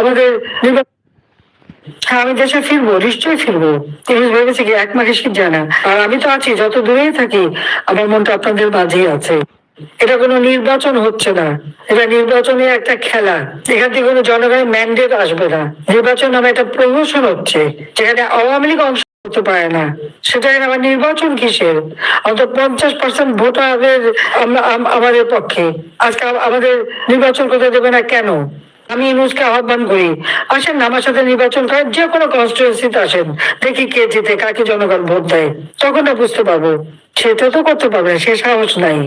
আমাদের আমি দেশে ফিরবো, নিশ্চয়ই ফিরবো। তিনি ভেবেছে কি এক মাসে শীত আর আমি তো আছি, যত দূরেই থাকি, আমার মনটা আপনাদের মাঝেই আছে। এটা কোনো নির্বাচন হচ্ছে না। এটা নির্বাচনে একটা খেলা। এখান থেকে কোনো জনগণের ম্যান্ডেট আসবে না। নির্বাচন একটা প্রমোশন হচ্ছে, যেখানে আওয়ামী লীগ অংশ করতে পারে না আবার নির্বাচন কিসের? অন্তত পঞ্চাশ পার্সেন্ট ভোটারের আমরা আমাদের পক্ষে। আজকে আমাদের নির্বাচন করতে দেবে না কেন? আমি ইউনুসকে আহ্বান করি। আসেন আমার সাথে নির্বাচন করেন, যে কোনো কনস্টিটুয়েন্সিতে আসেন, দেখি কে জিতে, কাকে জনগণ ভোট দেয়। তখন বুঝতে পারব, সেটা তো করতে পারবে, সে সাহস নাই।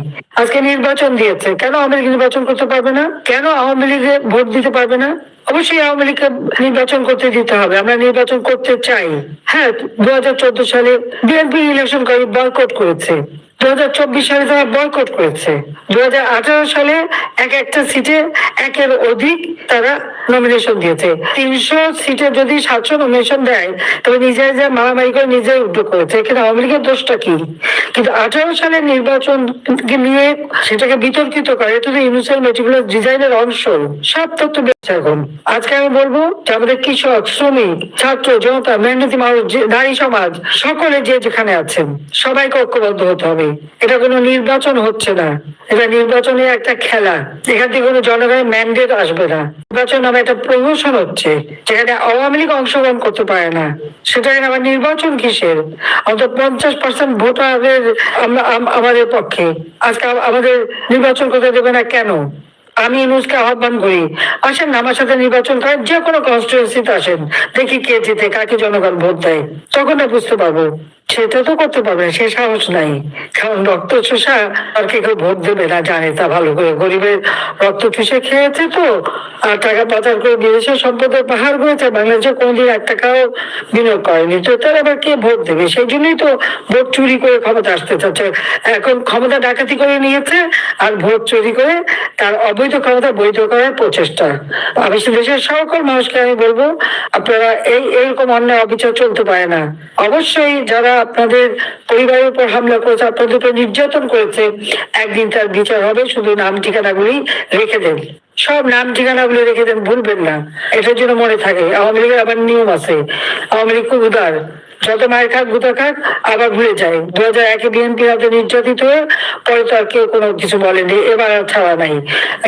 আজকে নির্বাচন দিয়েছে, কেন আওয়ামী লীগ নির্বাচন করতে পারবে না? কেন আওয়ামী লীগে ভোট দিতে পারবে না? অবশ্যই আওয়ামী লীগকে নির্বাচন করতে দিতে হবে, আমরা নির্বাচন করতে চাই। হ্যাঁ দু হাজার চোদ্দ সালে বিএনপি ইলেকশন করে বয়কট করেছে। চব্বিশ সালে তারা বয়কট করেছে। দু হাজার আঠারো সালে এক একটা সিটে একের অধিক তারা নমিনেশন দিয়েছে। তিনশো সিটে যদি সাতশো নমিনেশন দেয় তবে মারামারি করে উদ্যোগ করেছে। আওয়ামী লীগের দোষটা কি? কিন্তু আঠারো নির্বাচন নিয়ে সেটাকে বিতর্কিত করে তো ডিজাইনের অংশ। সব তথ্য এখন। আজকে আমি বলব যে আমাদের কৃষক, শ্রমিক, ছাত্র, জনতা, মেহনতি মানুষ নারী সমাজ, সকলে যে যেখানে আছেন, সবাইকে ঐক্যবদ্ধ হতে হবে। এটা কোনো নির্বাচন হচ্ছে না। এটা নির্বাচনের একটা খেলা। এখান থেকে কোনো জনগণের ম্যান্ডেট আসবে না। নির্বাচন নামে একটা প্রমোশন হচ্ছে, যেখানে আওয়ামী লীগ অংশগ্রহণ করতে পারে না। সেটাকে আবার নির্বাচন কিসের? অন্তত পঞ্চাশ পার্সেন্ট ভোটারের আমাদের পক্ষে। আজকে আমাদের নির্বাচন করতে দেবে না কেন? আমি ইউনুসকে আহ্বান করি, আসেন আমার সাথে নির্বাচন করেন। যে কোনো কনস্টিটুয়েন্সিতে আসেন, দেখি কে জিতে, কাকে জনগণ ভোট দেয়। তখন বুঝতে পারব। সেটা তো করতে পারবে সে সাহস নাই। কারণ রক্ত চোষা আর কে কেউ ভোট দেবে না, জানে তা ভালো করে। গরিবের রক্ত চুষে খেয়েছে তো, আর টাকা পাচার করে সম্পদের পাহাড় করেছে বাংলাদেশে এক টাকাও বিনিয়োগ করেনি। তো আবার কে ভোট দেবে? সেই জন্যই তো ভোট চুরি করে ক্ষমতা আসতে চাচ্ছে। এখন ক্ষমতা ডাকাতি করে নিয়েছে আর ভোট চুরি করে তার অবৈধ ক্ষমতা বৈধ করার প্রচেষ্টা। আমি দেশের সকল মানুষকে আমি বলব, আপনারা এই এরকম অন্যায় অবিচার চলতে পারে না। অবশ্যই যারা আপনাদের পরিবারের উপর হামলা করেছে আপনাদের উপর নির্যাতন করেছে। একদিন তার বিচার হবে, শুধু নাম ঠিকানাগুলি রেখে দেন। সব নাম ঠিকানাগুলি রেখে দেন, ভুলবেন না। এটার জন্য মনে থাকে, আওয়ামী লীগের আবার নিয়ম আছে। আওয়ামী লীগ খুব উদার। যত মায়ের খাক, গুতা খাক, আবার ভুলে যায়। দু হাজার একে বিএনপি হাতে নির্যাতিত হয়ে পরে তো আর কেউ কোনো কিছু বলেনি, এবার আর ছাড়া নাই।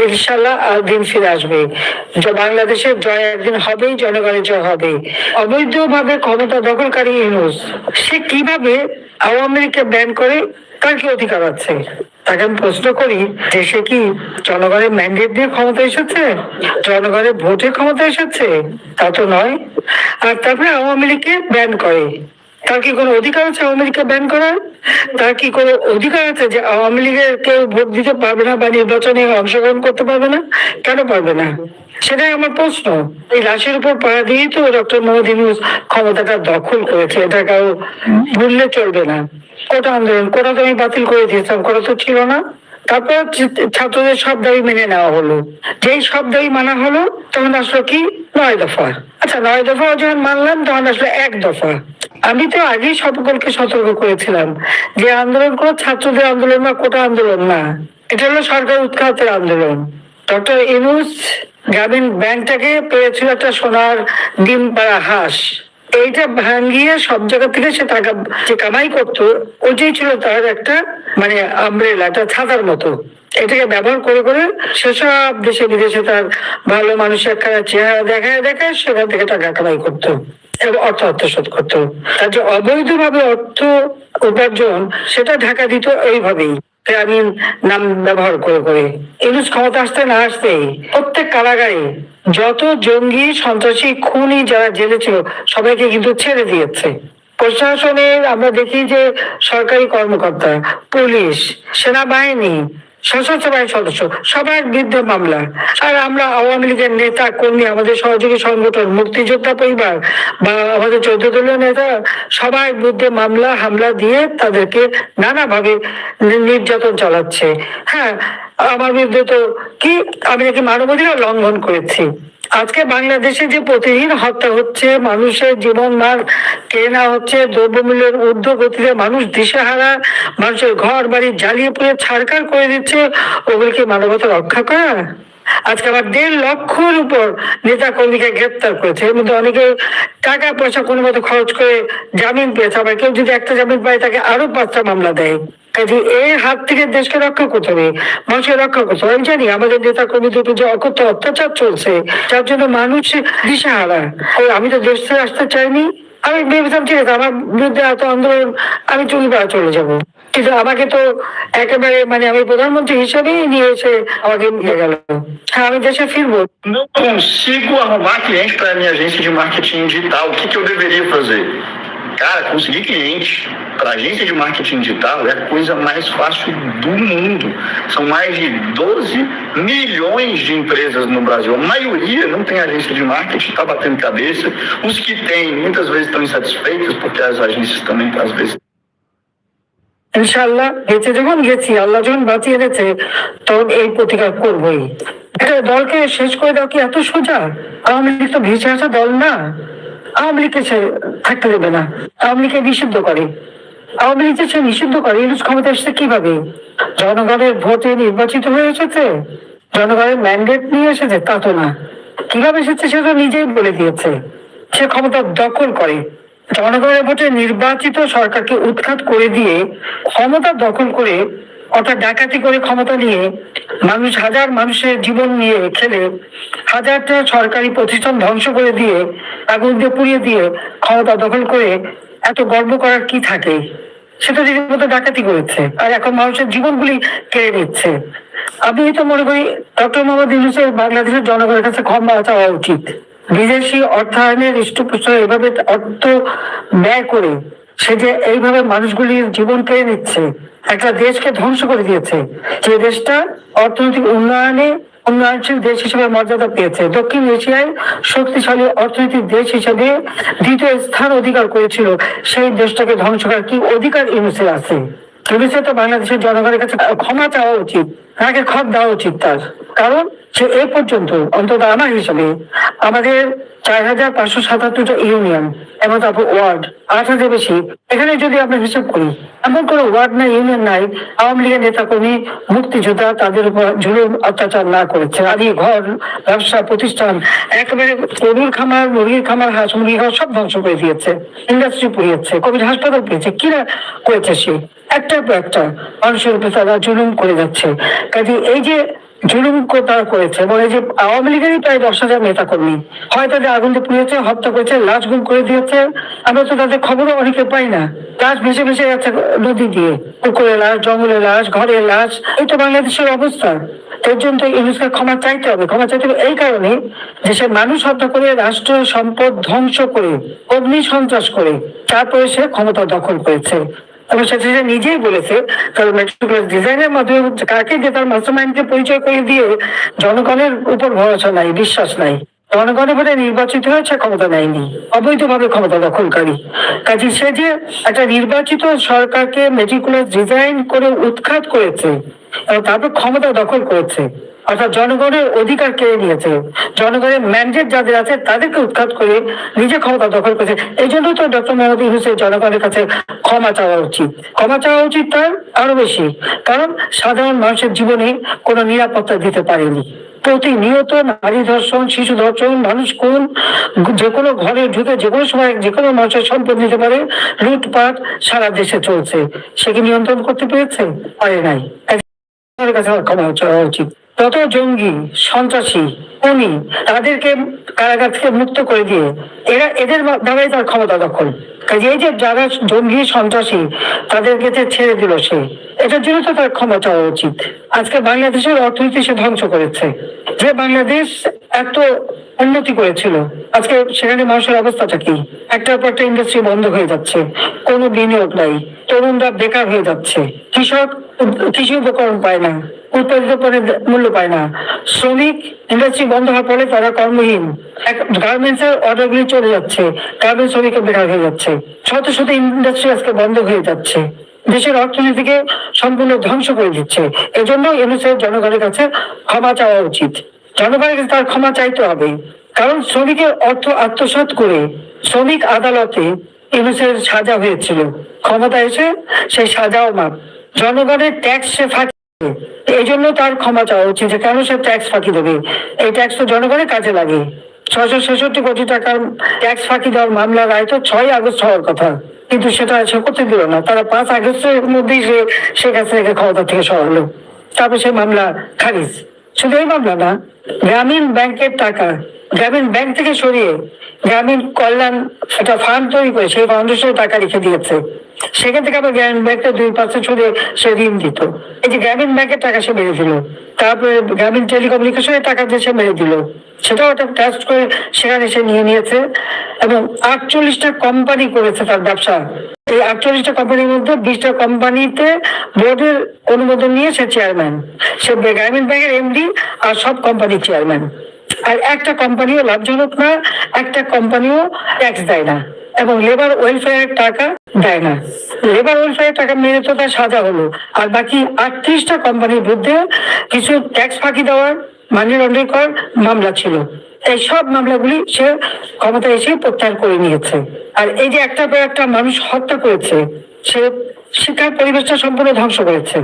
ইনশাল্লাহ আর দিন ফিরে আসবে। বাংলাদেশের জয় একদিন হবেই, জনগণের জয় হবে অবৈধভাবে ক্ষমতা দখলকারী ইউনুস, সে কীভাবে আওয়ামী লীগকে ব্যান করে তার কি অধিকার আছে। তাকে আমি প্রশ্ন করি, দেশে কি জনগণের ম্যান্ডেট দিয়ে ক্ষমতা এসেছে? জনগণের ভোটে ক্ষমতা এসেছে? তা তো নয়। আর তারপরে আওয়ামী লীগকে ব্যান করে। তার কি কোনো অধিকার আছে আওয়ামী লীগকে ব্যান করার? তার কি কোনো অধিকার আছে যে আওয়ামী লীগের কেউ ভোট দিতে পারবে না বা নির্বাচনে অংশগ্রহণ করতে পারবে না? কেন পারবে না? সেটাই আমার প্রশ্ন। এই লাশের উপর পাড়া দিয়েই তো ডক্টর মোহাম্মদ ইউনুস ক্ষমতাটা দখল করেছে। এটা কারও ভুললে চলবে না। কোটা আন্দোলন, কোটা তো আমি বাতিল করে দিয়েছিলাম, কোটা তো ছিল না। তারপর ছাত্রদের সব দাবি মেনে নেওয়া হলো। যেই সব দাবি মানা হলো, তখন আসলো কি? নয় দফা। আচ্ছা নয় দফা যখন মানলাম, তখন আসলো এক দফা। আমি তো আগেই সকলকে সতর্ক করেছিলাম যে আন্দোলন কোনো ছাত্রদের আন্দোলন না, কোটা আন্দোলন না। এটা হলো সরকার উৎখাতের আন্দোলন। ডক্টর ইনুস গ্রামীণ ব্যাংকটাকে পেয়েছিল একটা সোনার ডিম পাড়া হাঁস। এইটা ভাঙ্গিয়ে সব জায়গা থেকে সে টাকা যে কামাই করতো, ওইটাই ছিল তার একটা মানে আমব্রেলা একটা ছাতার মতো। এটাকে ব্যবহার করে করে সেসব দেশে বিদেশে তার ভালো মানুষের একটা চেহারা দেখায় দেখায় সেখান থেকে টাকা কামাই করতো, এবং অর্থ আত্মসাৎ করতো। তার যে অবৈধভাবে অর্থ উপার্জন, সেটা ঢাকা দিত এইভাবেই। গ্রামীণ নাম ব্যবহার করে করে? ইংলিশ ক্ষমতা আসতে না আসতেই প্রত্যেক কারাগারে যত জঙ্গি, সন্ত্রাসী, খুনি যারা জেলে ছিল, সবাইকে কিন্তু ছেড়ে দিয়েছে। প্রশাসনের আমরা দেখি যে সরকারি কর্মকর্তা, পুলিশ, সেনাবাহিনী বাহিনীর সদস্য, সবার বিরুদ্ধে মামলা। আর আমরা আওয়ামী লীগের নেতা, কর্মী, আমাদের সহযোগী সংগঠন, মুক্তিযোদ্ধা পরিবার বা আমাদের চৌদ্দ দলীয় নেতা, সবার বিরুদ্ধে মামলা, হামলা দিয়ে তাদেরকে নানাভাবে নির্যাতন চালাচ্ছে। হ্যাঁ আমার বিরুদ্ধে তো কি? আমি নাকি মানবাধিকার লঙ্ঘন করেছি। আজকে বাংলাদেশে যে প্রতিদিন হত্যা হচ্ছে, মানুষের জীবন মান কেনা হচ্ছে, দ্রব্যমূল্যের ঊর্ধ্ব গতিতে মানুষ দিশেহারা, মানুষের ঘর বাড়ি জ্বালিয়ে পুড়ে ছাড়কার করে দিচ্ছে, ওগুলোকে মানবতা রক্ষা করা? আজকে আবার দেড় লক্ষর উপর নেতা কর্মীকে গ্রেপ্তার করেছে। এর মধ্যে অনেকে টাকা পয়সা কোনো মতো খরচ করে জামিন পেয়েছে, আবার কেউ যদি একটা জামিন পায়, তাকে আরও পাঁচটা মামলা দেয়। কাজে এর হাত থেকে দেশকে রক্ষা করতে হবে মানুষকে রক্ষা করতে হবে। আমি জানি আমাদের নেতা কর্মীদের উপর যে অকথ্য অত্যাচার চলছে যার জন্য মানুষ দিশাহারা। আমি তো দেশ আসতে চাইনি। আমি ভেবেছিলাম ঠিক আছে আমার বিরুদ্ধে এত আন্দোলন আমি চুরি পাড়া চলে যাব। কিন্তু আমাকে তো একেবারে মানে আমি প্রধানমন্ত্রী হিসেবেই নিয়ে এসে আমাকে নিয়ে গেল। হ্যাঁ আমি দেশে ফিরবো। Não consigo arrumar cliente para minha agência de marketing digital. O que, que eu deveria fazer? Cara, conseguir cliente para agência de marketing digital é a coisa mais fácil do mundo. São mais de 12 milhões de empresas no Brasil. A maioria não tem agência de marketing, está batendo cabeça. Os que têm, muitas vezes estão insatisfeitos, porque as agências também, às vezes, ইনশাল্লাহ গেছে যখন গেছি আল্লাহ যখন বাঁচিয়ে গেছে তখন এই প্রতিকার করবোই একটা দলকে শেষ করে দাও কি এত সোজা আওয়ামী লীগ তো ভেসে আসা দল না আওয়ামী লীগকে থাকতে দেবে না। আওয়ামী লীগকে নিষিদ্ধ করে। আওয়ামী লীগ যে নিষিদ্ধ করে। ক্ষমতা এসেছে কীভাবে? জনগণের ভোটে নির্বাচিত হয়ে এসেছে? জনগণের ম্যান্ডেট নিয়ে এসেছে? তা তো না। কীভাবে এসেছে সে তো নিজেই বলে দিয়েছে। সে ক্ষমতা দখল করে। জনগণের ভোটে নির্বাচিত সরকারকে উৎখাত করে দিয়ে ক্ষমতা দখল করে অর্থাৎ ডাকাতি করে ক্ষমতা নিয়ে মানুষ হাজার মানুষের জীবন নিয়ে খেলে হাজারটা সরকারি প্রতিষ্ঠান ধ্বংস করে দিয়ে, আগুন দিয়ে পুড়িয়ে দিয়ে ক্ষমতা দখল করে এত গর্ব করার কি থাকে? সেটা রীতিমতো ডাকাতি করেছে আর এখন মানুষের জীবনগুলি কেড়ে নিচ্ছে। আমি তো মনে করি ডক্টর মোহাম্মদ ইউনুসের বাংলাদেশের জনগণের কাছে ক্ষমা চাওয়া উচিত। বিদেশি অর্থায়নের হৃষ্টপুষ্ট এভাবে অর্থ ব্যয় করে সে যে এইভাবে মানুষগুলির জীবন কেড়ে নিচ্ছে, একটা দেশকে ধ্বংস করে দিয়েছে, যে দেশটা অর্থনৈতিক উন্নয়নে উন্নয়নশীল দেশ হিসেবে মর্যাদা পেয়েছে। দক্ষিণ এশিয়ায় শক্তিশালী অর্থনৈতিক দেশ হিসেবে দ্বিতীয় স্থান অধিকার করেছিল, সেই দেশটাকে ধ্বংস করার কি অধিকার ইউনুসের আছে? ইউনুসের তো বাংলাদেশের জনগণের কাছে ক্ষমা চাওয়া উচিত। তাকে খত দেওয়া উচিত তার। কারণ সে এই পর্যন্ত অন্তত আমার হিসাবে আমাদের চার হাজার পাঁচশো সাতাত্তরটা ইউনিয়ন এবং তারপর ওয়ার্ড আট হাজার বেশি, এখানে যদি আমরা হিসাব করি, এমন কোনো ওয়ার্ড নাই ইউনিয়ন নাই, আওয়ামী লীগের নেতা কর্মী মুক্তিযোদ্ধা তাদের উপর জুলুম অত্যাচার না করেছে। আদি ঘর, ব্যবসা, প্রতিষ্ঠান, একেবারে গরুর খামার, মুরগির খামার, হাঁস মুরগির খামার সব ধ্বংস করে দিয়েছে ইন্ডাস্ট্রি পুড়িয়েছে কোভিড হাসপাতাল পেয়েছে কিনা করেছে সে? একটার পর একটা মানুষের উপর তারা জুলুম করে যাচ্ছে। কাজে এই যে জুলুম তারা করেছে এবং এই যে আওয়ামী লীগেরই প্রায় দশ হাজার নেতা কর্মী হয় তাদের আগুন দিয়ে পুড়িয়েছে হত্যা করেছে, লাশ গুম করে দিয়েছে, আমরা তো তাদের খবরও অনেকে পাই না। লাশ ভেসে ভেসে যাচ্ছে নদী দিয়ে, পুকুরে লাশ জঙ্গলের লাশ ঘরের লাশ, এই তো বাংলাদেশের অবস্থা। এর জন্য ইউনুসকে ক্ষমা চাইতে হবে। ক্ষমা চাইতে হবে এই কারণে সে মানুষ হত্যা করে, রাষ্ট্র সম্পদ ধ্বংস করে অগ্নি সন্ত্রাস করে, তারপরে সে ক্ষমতা দখল করেছে। নিজেই বলেছে ডিজাইনের মাধ্যমে কাকে যে তার মাস্টারমাইন্ডকে পরিচয় করে দিয়ে জনগণের উপর ভরসা নাই, বিশ্বাস নাই। জনগণের ভোটে নির্বাচিত হয়েছে, ক্ষমতা নেয়নি, অবৈধভাবে ক্ষমতা দখলকারী। কাজে সে যে একটা নির্বাচিত সরকারকে মেট্রিকুলার ডিজাইন করে উৎখাত করেছে তারপর ক্ষমতা দখল করেছে অর্থাৎ জনগণের অধিকার কেড়ে নিয়েছে। জনগণের ম্যান্ডেট যাদের আছে, তাদেরকে উৎখাত করে নিজে ক্ষমতা দখল করেছে। এই জন্য তো ডক্টর মোহাম্মদ ইউনুসের জনগণের কাছে ক্ষমা চাওয়া উচিত। ক্ষমা চাওয়া উচিত তার আরও বেশি, কারণ সাধারণ মানুষের জীবনে কোনো নিরাপত্তা দিতে পারেনি। প্রতিনিয়ত নারী ধর্ষণ, শিশু ধর্ষণ, মানুষ কোন যে কোনো ঘরে ঢুকে যে কোনো সময় যে কোনো মানুষের সম্পদ নিতে পারে, লুটপাট সারা দেশে চলছে। সে কি নিয়ন্ত্রণ করতে পেরেছে? পারে নাই। কাছে ক্ষমা চাওয়া উচিত। তত জঙ্গি, সন্ত্রাসী উনি তাদেরকে কারাগার থেকে মুক্ত করে দিয়ে এরা এদের দ্বারাই তার ক্ষমতা দখল। এই যে যারা জঙ্গি, সন্ত্রাসী তাদেরকে ছেড়ে দিল সে, এটার জন্য তো তার ক্ষমা চাওয়া উচিত। আজকে বাংলাদেশের অর্থনীতি সে ধ্বংস করেছে। যে বাংলাদেশ এত উন্নতি করেছিল, আজকে সেখানে মানুষের অবস্থাটা কি? একটার পর একটা ইন্ডাস্ট্রি বন্ধ হয়ে যাচ্ছে, কোনো বিনিয়োগ নাই, তরুণরা বেকার হয়ে যাচ্ছে, কৃষক, কৃষি উপকরণ পায় না। মূল্য পায় না। শ্রমিক ইন্ডাস্ট্রি বন্ধ হওয়ার তারা কর্মহীন। গার্মেন্টস এর অর্ডার গুলি চলে যাচ্ছে। গার্মেন্টস বেকার হয়ে যাচ্ছে। শত শত ইন্ডাস্ট্রি আজকে বন্ধ হয়ে যাচ্ছে। দেশের অর্থনীতিকে সম্পূর্ণ ধ্বংস করে দিচ্ছে। এজন্য ইউনুসেফ জনগণের কাছে ক্ষমা চাওয়া উচিত। জনগণের কাছে তার ক্ষমা চাইতে হবে। কারণ শ্রমিকের অর্থ আত্মসাৎ করে শ্রমিক আদালতে ইউনুসের সাজা হয়েছিল। ক্ষমতা এসে সেই সাজাও মাপ জনগণের ট্যাক্স সে এই জন্য তার ক্ষমা চাওয়া উচিত যে কেন সে ট্যাক্স ফাঁকি দেবে? এই ট্যাক্স তো জনগণের কাজে লাগে। ছয়শো ছেষট্টি কোটি টাকার ট্যাক্স ফাঁকি দেওয়ার মামলা রায় তো ছয় আগস্ট হওয়ার কথা। কিন্তু সেটা সে করতে দিল না। তারা পাঁচ আগস্টের মধ্যেই সে শেখ হাসিনাকে ক্ষমতা থেকে সরালো। তারপর সে মামলা খারিজ। শুধু এই মামলা না, গ্রামীণ ব্যাংকের টাকা গ্রামীণ ব্যাংক থেকে সরিয়ে গ্রামীণ কল্যাণ একটা ফান্ড তৈরি করে সেই ফাউন্ডেশনে টাকা রেখে দিয়েছে। সেখান থেকে আবার গ্রামীণ ব্যাংকটা দুই পার্সেন্ট সরিয়ে সে ঋণ দিত। এই যে গ্রামীণ ব্যাংকের টাকা সে মেরে দিল, তারপরে গ্রামীণ টেলিকমিউনিকেশনের টাকা দিয়ে সে মেরে দিল। সেটাও একটা ট্রাস্ট করে সেখানে সে নিয়ে নিয়েছে এবং আটচল্লিশটা কোম্পানি করেছে তার ব্যবসা। এই আটচল্লিশটা কোম্পানির মধ্যে বিশটা কোম্পানিতে বোর্ডের অনুমোদন নিয়ে সে চেয়ারম্যান সে গ্রামীণ ব্যাংকের এমডি আর সব কোম্পানির চেয়ারম্যান আর একটা কোম্পানিও লাভজনক না, একটা কোম্পানিও ট্যাক্স দেয় না। এবং লেবার ওয়েলফেয়ার টাকা দেয় না। লেবার ওয়েলফেয়ার টাকা মেরে তো তার সাজা হলো। আর বাকি আটত্রিশটা কোম্পানির বিরুদ্ধে কিছু ট্যাক্স ফাঁকি দেওয়ার মানি লন্ডারিং করার মামলা ছিল। এই সব মামলাগুলি সে ক্ষমতা এসে প্রত্যাহার করে নিয়েছে। আর এই যে একটা পর একটা মানুষ হত্যা করেছে, সে শিক্ষার পরিবেশটা সম্পূর্ণ ধ্বংস করেছে।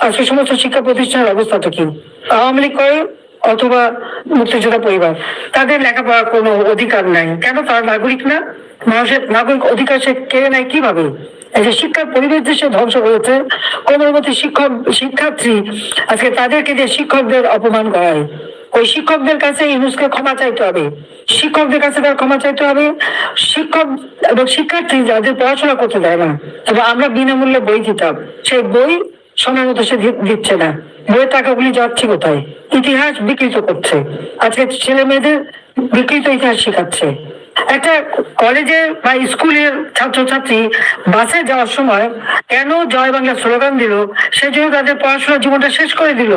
আজকে সমস্ত শিক্ষা প্রতিষ্ঠানের অবস্থাটা কি? আওয়ামী লীগ করে অথবা মুক্তিযোদ্ধা পরিবার। তাদের লেখাপড়ার কোনো অধিকার নাই। কেন? তারা নাগরিক না? মানুষের নাগরিক অধিকার সে কেড়ে নেয় কীভাবে? শিক্ষার পরিবেশ সে ধ্বংস করেছে কোমলমতি শিক্ষক, শিক্ষার্থী আজকে তাদেরকে যে শিক্ষকদের অপমান করায়। ওই শিক্ষকদের কাছে ইউনুসকে ক্ষমা চাইতে হবে। শিক্ষকদের কাছে তার ক্ষমা চাইতে হবে। শিক্ষক এবং শিক্ষার্থী যাদের পড়াশোনা করতে দেয় না। এবং আমরা বিনামূল্যে বই দিতাম। সেই বই সময় মতো সে দিচ্ছে না। বইয়ের টাকাগুলি যাচ্ছে কোথায়? ইতিহাস বিকৃত করছে। আজকে ছেলে মেয়েদের বিকৃত ইতিহাস শেখাচ্ছে। একটা কলেজের বা স্কুলের ছাত্রছাত্রী বাসে যাওয়ার সময় কেন জয় বাংলা স্লোগান দিল? সেই জন্য তাদের পড়াশোনার জীবনটা শেষ করে দিল।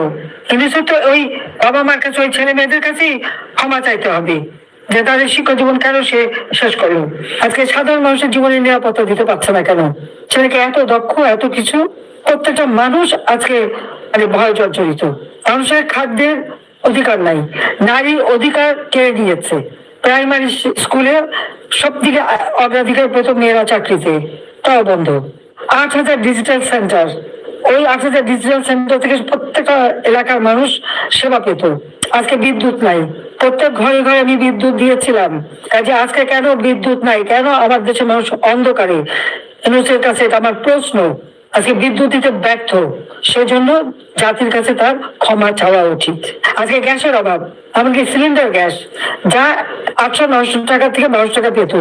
কিন্তু সে তো ওই বাবা মার কাছে, ওই ছেলে মেয়েদের কাছেই ক্ষমা চাইতে হবে। যে তাদের শিক্ষা জীবন কেন সে শেষ করল? আজকে সাধারণ মানুষের জীবনের নিরাপত্তা দিতে পারছে না কেন? ছেলেকে এত দক্ষ, এত কিছু প্রত্যেকটা মানুষ আজকে মানে ভয় জর্জরিত। মানুষের খাদ্যের অধিকার নাই। নারী অধিকার কেড়ে নিয়েছে। প্রাইমারি স্কুলে সব দিকে অগ্রাধিকার পেত মেয়েরা চাকরিতে। তাও বন্ধ। আট হাজার ডিজিটাল সেন্টার ওই আট হাজার ডিজিটাল সেন্টার থেকে প্রত্যেকটা এলাকার মানুষ সেবা পেত। আজকে বিদ্যুৎ নাই। প্রত্যেক ঘরে ঘরে আমি বিদ্যুৎ দিয়েছিলাম। কাজে আজকে কেন বিদ্যুৎ নাই? কেন আমার দেশের মানুষ অন্ধকারে? ইউনুসের কাছে এটা আমার প্রশ্ন। আজকে বিদ্যুৎ দিতে ব্যর্থ, সেজন্য জাতির কাছে তার ক্ষমা চাওয়া উচিত। আজকে গ্যাসের অভাব, এমনকি সিলিন্ডার গ্যাস, যা আটশো নয়শো টাকা থেকে বারোশো টাকা পেত।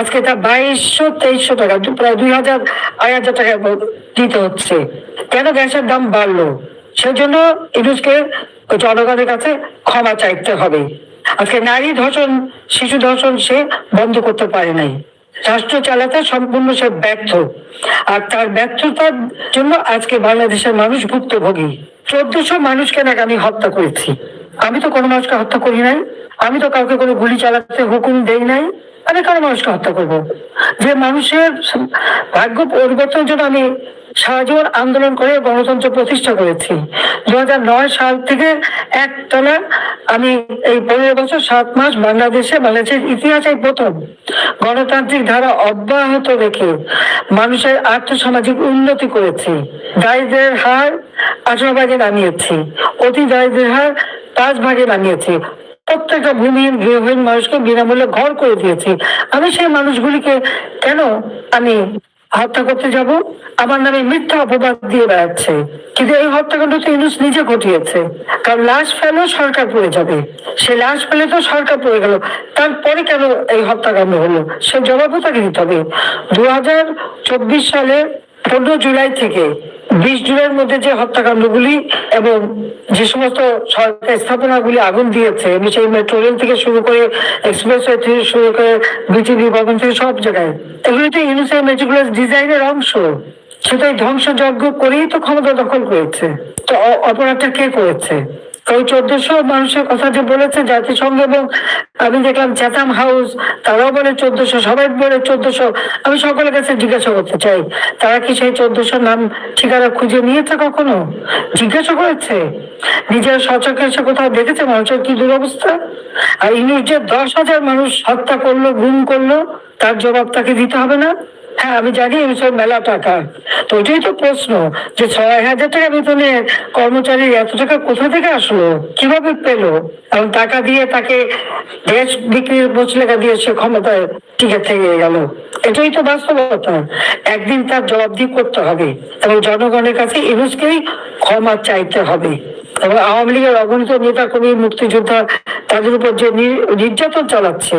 আজকে তা বাইশশো, তেইশশো টাকা প্রায় দুই হাজার, আড়াই হাজার টাকা দিতে হচ্ছে। কেন গ্যাসের দাম বাড়লো? সেজন্য ইউনুসকে জনগণের কাছে ক্ষমা চাইতে হবে। আজকে নারী ধর্ষণ, শিশু ধর্ষণ সে বন্ধ করতে পারে নাই। রাষ্ট্র চালাতে সম্পূর্ণ সে ব্যর্থ। আর তার ব্যর্থতার জন্য আজকে বাংলাদেশের মানুষ ভুক্তভোগী। চোদ্দশো মানুষকে নাকি আমি হত্যা করেছি। আমি তো কোনো মানুষকে হত্যা করি নাই। আমি তো কাউকে কোনো গুলি চালাতে হুকুম দেই নাই। আমি কারও মানুষকে হত্যা করব? যে মানুষের ভাগ্য পরিবর্তনের জন্য আমি সারা জীবন আন্দোলন করে গণতন্ত্র প্রতিষ্ঠা করেছি। দু সাল থেকে একতলা আমি এই পনেরো বছর সাত মাস বাংলাদেশে বাংলাদেশের ইতিহাসে প্রথম গণতান্ত্রিক ধারা অব্যাহত রেখে মানুষের আর্থসামাজিক উন্নতি করেছি। দারিদ্রের হার আঠারো ভাগে নামিয়েছি। অতি দারিদ্রের হার পাঁচ ভাগে নামিয়েছি। প্রত্যেকটা ভূমিহীন গৃহহীন মানুষকে বিনামূল্যে ঘর করে দিয়েছি। আমি সেই মানুষগুলিকে কেন আমি হত্যা করতে যাব। আমার নামে মিথ্যা অপবাদ দিয়ে বেড়াচ্ছে। কিন্তু এই হত্যাকাণ্ড তো ইউনুস নিজে ঘটিয়েছে। কারণ লাশ ফেলেও সরকার পড়ে যাবে। সে লাশ ফেলে তো সরকার পড়ে গেল। তারপরে কেন এই হত্যাকাণ্ড হলো? সে জবাবও তাকে দিতে হবে। দু হাজার চব্বিশ সালে পনেরো জুলাই থেকে বিশ জুলাইয়ের মধ্যে যে হত্যাকাণ্ডগুলি এবং যে সমস্ত সরকারি স্থাপনাগুলি আগুন দিয়েছে সেই মেট্রো রেল থেকে শুরু করে এক্সপ্রেস থেকে শুরু করে বিটিভি ভবন থেকে সব জায়গায়। এগুলি তো ইউনিসেফ মেট্রিকুলার ডিজাইনের অংশ। সেটাই ধ্বংসযজ্ঞ করেই তো ক্ষমতা দখল করেছে। তো অপরাধটা কে করেছে? ওই চোদ্দশো মানুষের কথা যে বলেছে জাতিসংঘ এবং আমি দেখলাম চ্যাথাম হাউস, তারাও বলে চোদ্দশো, সবাই বলে চোদ্দশো। আমি সকলের কাছে জিজ্ঞাসা করতে চাই, তারা কি সেই চোদ্দশো নাম ঠিকানা খুঁজে নিয়েছে কখনো? জিজ্ঞাসা করেছে? নিজের সচক্ষে এসে কোথাও দেখেছে মানুষের কি দুরবস্থা? আর ইনি যে দশ হাজার মানুষ হত্যা করল, গুম করল, তার জবাব তাকে দিতে হবে না? হ্যাঁ আমি জানি মেলা টাকা। তো ওইটাই তো প্রশ্ন যে ছয় হাজার টাকা বেতনে কর্মচারী এত টাকা কোথা থেকে আসলো? কীভাবে পেল? এবং টাকা দিয়ে তাকে দেশ বিক্রির লেখা ক্ষমতায় টিকে থেকে গেল। এটাই তো বাস্তবতা। একদিন তার জবাবদিহি করতে হবে এবং জনগণের কাছে ইউনুসকেই ক্ষমা চাইতে হবে। এবং আওয়ামী লীগের অগণিত নেতা কর্মী, মুক্তিযোদ্ধা তাদের উপর যে নির্যাতন চালাচ্ছে,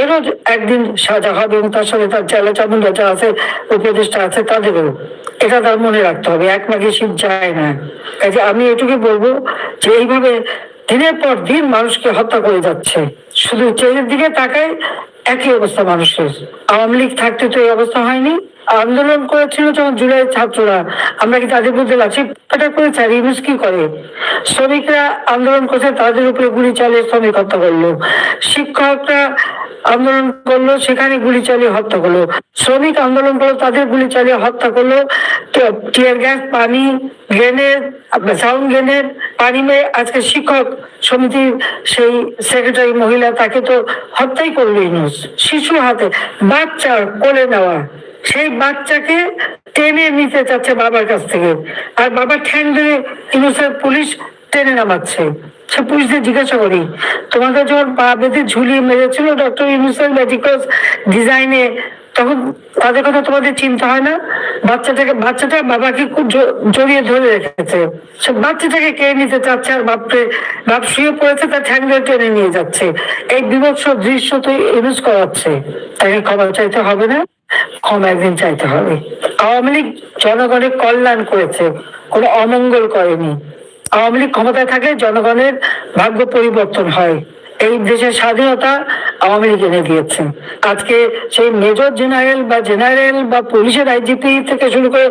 এরও একদিন সাজা হবে এবং তার সাথে তার চেলা চামুন্ডা যা আছে, উপদেষ্টা আছে, তাদেরও। এটা তার মনে রাখতে হবে, এক মাঘে শীত যায় না। কাজে আমি এটুকু বলব যে এইভাবে দিনের পর দিন মানুষকে হত্যা করে যাচ্ছে। শুধু চেনের দিকে তাকায় একই অবস্থা মানুষের। আওয়ামী লীগ থাকতে তো এই অবস্থা হয়নি। আন্দোলন করেছিল যখন জুলাই ছাত্ররা। আমরা কি তাদের মধ্যে লাঠি পেটা করেছি আর কি করে? শ্রমিকরা আন্দোলন করছে, তাদের উপরে গুলি চালিয়ে শ্রমিক হত্যা করল। শিক্ষকরা আন্দোলন করল, সেখানে গুলি চালিয়ে হত্যা করল। শ্রমিক আন্দোলন করল, তাদের গুলি চালিয়ে হত্যা করল। টিয়ার গ্যাস, পানি, গ্রেনেড, সাউন্ড গ্রেনেড, পানি মেয়ে আজকে শিক্ষক সমিতির সেই সেক্রেটারি মহিলা তাকে তো হত্যাই করল ইউনুস। শিশু হাতে বাচ্চার কোলে নেওয়া। সেই বাচ্চাকে টেনে নিতে চাচ্ছে বাবার কাছ থেকে। আর বাবা ঠ্যাং ধরে ইউনুসের পুলিশ টেনে নামাচ্ছে। সে পুলিশদের জিজ্ঞাসা করি তোমাদের যখন পা বেঁধে ঝুলিয়ে মেরেছিল ডক্টর ইউনুসের মেডিকেল ডিজাইনে তখন তাদের কথা তোমাদের চিন্তা হয় না? বাচ্চাটাকে, বাচ্চাটা বাবাকে খুব জড়িয়ে ধরে রেখেছে। সে বাচ্চাটাকে কে নিতে চাচ্ছে আর বাপকে, বাপ শুয়ে পড়েছে, তার ঠ্যাং টেনে নিয়ে যাচ্ছে। এই বিভৎস দৃশ্য তো ইউজ করাচ্ছে। তাকে ক্ষমা চাইতে হবে না। ক্ষমা একদিন চাইতে হবে। আওয়ামী লীগ জনগণের কল্যাণ করেছে, কোনো অমঙ্গল করেনি। আওয়ামী লীগ ক্ষমতায় থাকলে জনগণের ভাগ্য পরিবর্তন হয়। এই দেশের স্বাধীনতা আওয়ামী লীগ এনে দিয়েছে। আজকে সেই মেজর জেনারেল বা জেনারেল বা পুলিশের আইজিপি থেকে শুরু করে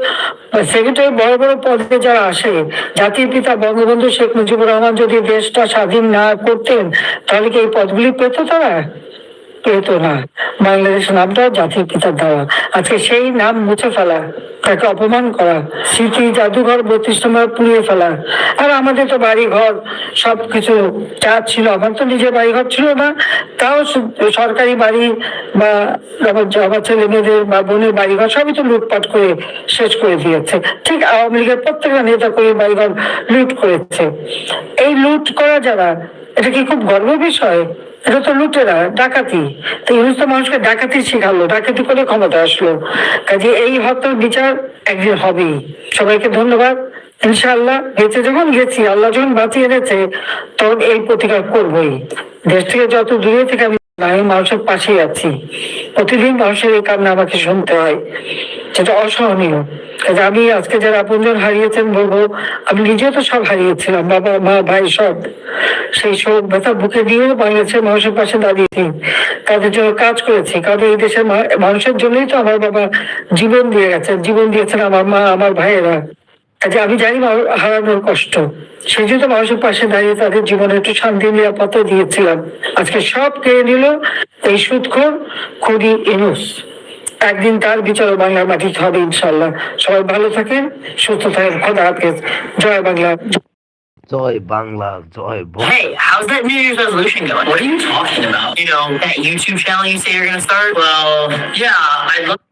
সেক্রেটারি বড় বড় পদে যারা আসে, জাতির পিতা বঙ্গবন্ধু শেখ মুজিবুর রহমান যদি দেশটা স্বাধীন না করতেন, তাহলে কি এই পদগুলি পেত তারা? পেত না বাংলাদেশ নামটা জাতির পিতার দেওয়া। আজকে সেই নাম মুছে ফেলা, তাকে অপমান করা, স্মৃতি জাদুঘর বত্রিশ নম্বর পুড়িয়ে ফেলা। আর আমাদের তো বাড়ি ঘর সবকিছু চার ছিল, আমার তো নিজের বাড়ি ঘর ছিল না, তাও সরকারি বাড়ি বা আমার আমার ছেলে মেয়েদের বা বোনের বাড়ি ঘর সবই তো লুটপাট করে শেষ করে দিয়েছে। ঠিক আওয়ামী লীগের প্রত্যেকটা নেতা করে বাড়ি ঘর লুট করেছে। এই লুট করা যারা এটা কি খুব গর্ব বিষয়? এটা তো লুটেরা, ডাকাতি। তো তো মানুষকে ডাকাতি শেখালো, ডাকাতি করে ক্ষমতা আসলো। কাজে এই হত্যার বিচার একদিন হবেই। সবাইকে ধন্যবাদ। ইনশাআল্লাহ বেঁচে যখন গেছি, আল্লাহ যখন বাঁচিয়ে এনেছে তখন এই প্রতিকার করবই। দেশ থেকে যত দূরে থেকে আমি আমি মানুষের পাশেই আছি। প্রতিদিন মানুষের এই কান্না আমাকে শুনতে হয়, যেটা অসহনীয়। কাজে আমি আজকে যারা আপনজন হারিয়েছেন বলব, আমি নিজেও তো সব হারিয়েছিলাম, বাবা, মা, ভাই সব। সেই শোক ব্যথা বুকে দিয়ে বাংলাদেশের মানুষের পাশে দাঁড়িয়েছি, তাদের জন্য কাজ করেছি। কারণ এই দেশের মানুষের জন্যই তো আমার বাবা জীবন দিয়ে গেছেন, জীবন দিয়েছেন আমার মা, আমার ভাইয়েরা। কাজে আমি জানি হারানোর কষ্ট। সেই জন্য মানুষের পাশে দাঁড়িয়ে তাদের জীবনে একটু শান্তি নিরাপত্তা দিয়েছিলাম। আজকে সব কেড়ে নিল এই সুদখোর খুদি ইনুস। একদিন তার বিচার বাংলার মাটিতে হবে ইনশাল্লাহ সবাই ভালো থাকেন সুস্থ থাকেন খোদা হাফেজ। জয় বাংলা। জয় বাংলা জয় বঙ্গ। Hey, how's that New Year's resolution going? What are you talking about? You know, that YouTube channel you say you're gonna start? Well, yeah, I'd love